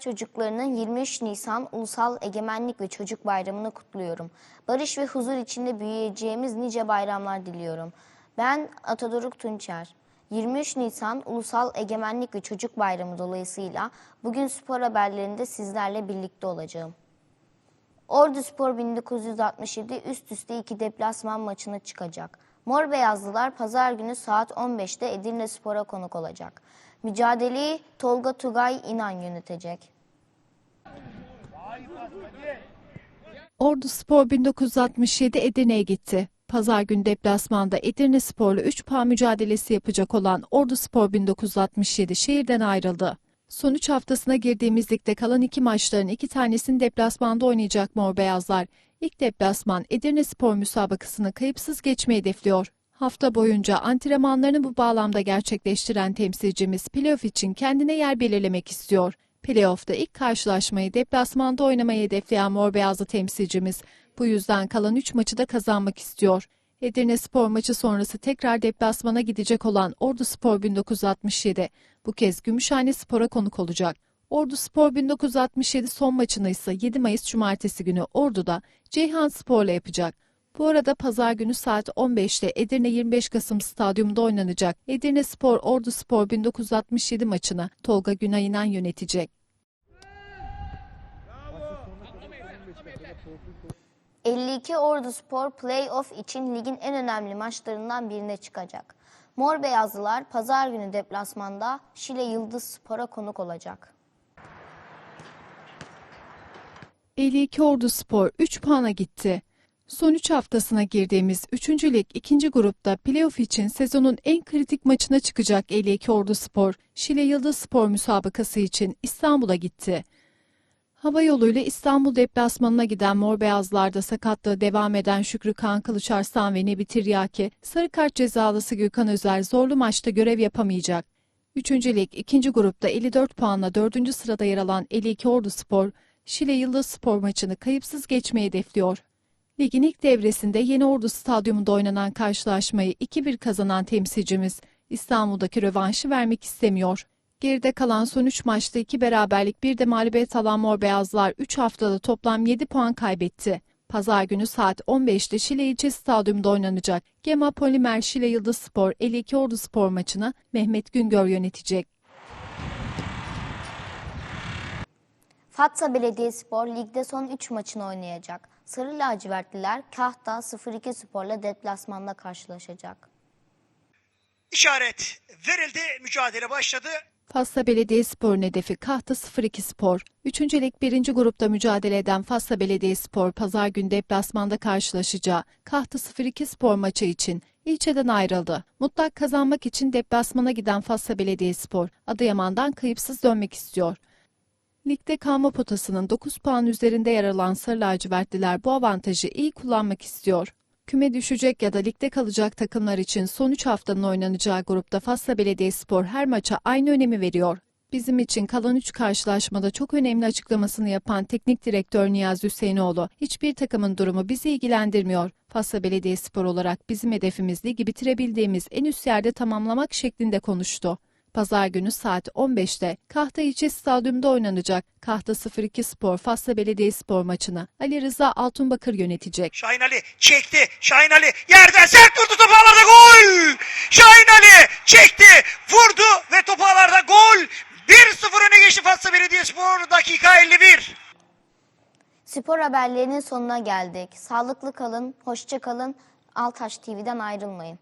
Çocuklarının 23 Nisan Ulusal Egemenlik ve Çocuk Bayramı'nı kutluyorum. Barış ve huzur içinde büyüyeceğimiz nice bayramlar diliyorum. Ben Atadoruk Tunçer. 23 Nisan Ulusal Egemenlik ve Çocuk Bayramı dolayısıyla bugün spor haberlerinde sizlerle birlikte olacağım. Ordu Spor 1967 üst üste iki deplasman maçına çıkacak. Mor Beyazlılar pazar günü saat 15'te Edirne Spor'a konuk olacak. Mücadeleyi Tolga Tugay İnan yönetecek. Ordu Spor 1967 Edirne'ye gitti. Pazar günü deplasmanda Edirne Spor'la 3 puan mücadelesi yapacak olan Ordu Spor 1967 şehirden ayrıldı. Son 3 haftasına girdiğimiz ligde kalan iki maçların iki tanesini deplasmanda oynayacak Mor Beyazlar. İlk deplasman Edirne Spor müsabakasını kayıpsız geçmeyi hedefliyor. Hafta boyunca antrenmanlarını bu bağlamda gerçekleştiren temsilcimiz playoff için kendine yer belirlemek istiyor. Playoff'ta ilk karşılaşmayı deplasmanda oynamayı hedefleyen Mor Beyazlı temsilcimiz bu yüzden kalan 3 maçı da kazanmak istiyor. Edirne Spor maçı sonrası tekrar deplasmana gidecek olan Ordu Spor 1967 bu kez Gümüşhane Spor'a konuk olacak. Ordu Spor 1967 son maçını ise 7 Mayıs Cumartesi günü Ordu'da Ceyhan Spor'la yapacak. Bu arada pazar günü saat 15'te Edirne 25 Kasım Stadyumunda oynanacak Edirne Spor Ordu Spor 1967 maçını Tolga Günayınan yönetecek. 52 Ordu Spor Playoff için ligin en önemli maçlarından birine çıkacak. Mor Beyazlılar pazar günü deplasmanda Şile Yıldız Spor'a konuk olacak. 52 Ordu Spor 3 puana gitti. Son 3 haftasına girdiğimiz 3. lig 2. grupta playoff için sezonun en kritik maçına çıkacak 52 Ordu Spor, Şile Yıldız Spor müsabakası için İstanbul'a gitti. Hava yoluyla İstanbul deplasmanına giden Mor Beyazlar'da sakatlığı devam eden Şükrü Kaan Kılıçarslan ve Nebi Tiryaki, sarı kart cezalısı Gürkan Özer zorlu maçta görev yapamayacak. 3. lig 2. grupta 54 puanla 4. sırada yer alan 52 Ordu Spor, Şile Yıldız Spor maçını kayıpsız geçmeyi hedefliyor. Ligin ilk devresinde Yeni Ordu Stadyumunda oynanan karşılaşmayı 2-1 kazanan temsilcimiz İstanbul'daki rövanşı vermek istemiyor. Geride kalan son 3 maçta 2 beraberlik bir de mağlubiyet alan Mor Beyazlar 3 haftada toplam 7 puan kaybetti. Pazar günü saat 15'te Şile İlçe Stadyumunda oynanacak Gema Polimer Şile Yıldız Spor 52 Ordu Spor maçını Mehmet Güngör yönetecek. Fatsa Belediyespor ligde son 3 maçını oynayacak. Sarı lacivertliler Kahta 0-2 Spor'la deplasmanda karşılaşacak. İşaret verildi, mücadele başladı. Fasla Belediyespor'un hedefi Kahta 02 Spor. Üçüncü lig birinci grupta mücadele eden Fasla Belediyespor pazar günü deplasmanda karşılaşacağı Kahta 02 Spor maçı için ilçeden ayrıldı. Mutlak kazanmak için deplasmana giden Fasla Belediyespor Adıyaman'dan kayıpsız dönmek istiyor. Ligde kalma potasının 9 puan üzerinde yer alan Sarı Lacivertliler bu avantajı iyi kullanmak istiyor. Küme düşecek ya da ligde kalacak takımlar için son 3 haftanın oynanacağı grupta Fasla Belediyespor her maça aynı önemi veriyor. Bizim için kalan 3 karşılaşmada çok önemli açıklamasını yapan teknik direktör Niyazi Hüseyinoğlu, hiçbir takımın durumu bizi ilgilendirmiyor. Fasla Belediyespor olarak bizim hedefimiz ligi bitirebildiğimiz en üst yerde tamamlamak şeklinde konuştu. Pazar günü saat 15'te Kahta İlçe Stadyumunda oynanacak Kahta 02 Spor Fasla Belediyespor maçını Ali Rıza Altunbakır yönetecek. Şahin Ali çekti. Şahin Ali yerden sert vurdu top ağlarda gol. Şahin Ali çekti, vurdu ve top ağlarda gol. 1-0 öne geçti Fatsa Belediyespor dakika 51. Spor haberlerinin sonuna geldik. Sağlıklı kalın, hoşça kalın. Altaş TV'den ayrılmayın.